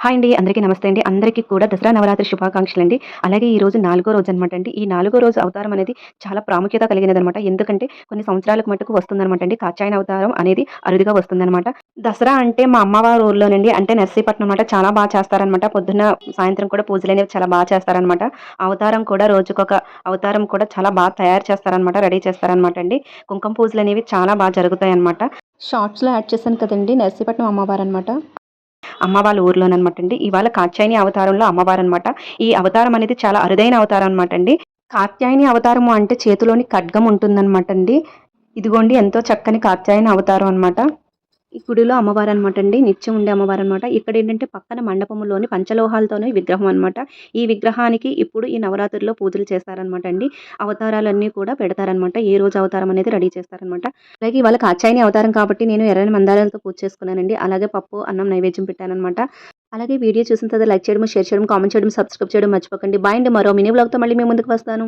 Hi అండి అందరికీ నమస్తే అండి. అందరికీ కూడా దసరా నవరాత్రి శుభాకాంక్షలు అండి అలాగే ఈ రోజు నాలుగో రోజు అనమాట అండి. ఈ నాలుగో రోజు అవతారం అనేది చాలా ప్రాముఖ్యత కలిగినది అనమాట ఎందుకంటే కొన్ని సంవత్సరాలకు మటుకు వస్తుందనమాట అండి. కాచాయన అవతారం అనేది అరుదుగా వస్తుందనమాట దసరా అంటే మా అమ్మవారి ఊర్లోనండి. అంటే నర్సీపట్నం అనమాట చాలా బాగా చేస్తారనమాట పొద్దున్న సాయంత్రం కూడా పూజలు అనేవి చాలా బాగా చేస్తారనమాట అవతారం కూడా రోజుకొక అవతారం కూడా చాలా బాగా తయారు చేస్తారనమాట రెడీ చేస్తారనమాట అండి. కుంకుమ పూజలు అనేవి చాలా బాగా జరుగుతాయి అనమాట షార్ట్స్లో యాడ్ చేశాను కదండి. నర్సీపట్నం అమ్మవారు అనమాట అమ్మ వాళ్ళ ఊర్లోనమాట అండి ఇవాళ కాత్యాయని అవతారంలో అమ్మవారు అనమాట ఈ అవతారం అనేది చాలా అరుదైన అవతారం అనమాట అండి కాత్యాయని అవతారము అంటే చేతిలోని ఖడ్గం ఉంటుందన్నమాట అండి ఇదిగోండి ఎంతో చక్కని కాత్యాయని అవతారం అనమాట ఈ గుడిలో అమ్మవారు అనమాట అండి నిత్యం ఉండే అమ్మవారు అనమాట ఇక్కడ ఏంటంటే పక్కన మండపంలోని పంచలోహాలతోనే విగ్రహం అనమాట ఈ విగ్రహానికి ఇప్పుడు ఈ నవరాత్రిలో పూజలు చేస్తారనమాట అండి అవతారాలన్నీ కూడా పెడతారనమాట. ఏ రోజు అవతారం అనేది రెడీ చేస్తారనమాట. అలాగే వాళ్ళకి కాచాయని అవతారం కాబట్టి నేను ఎర్రని మందారాలతో పూజ చేసుకున్నానండి. అలాగే పప్పు అన్నం నైవేద్యం పెట్టానమాట అలాగే వీడియో చూసిన తర్వాత లైక్ చేయడం షేర్ చేయడం కామెంట్ చేయడం సబ్స్క్రైబ్ చేయడం మర్చిపోకండి. బాయ్ అండి. మరో మినీ బ్లాగ్తో మళ్ళీ మీ ముందుకు వస్తాను.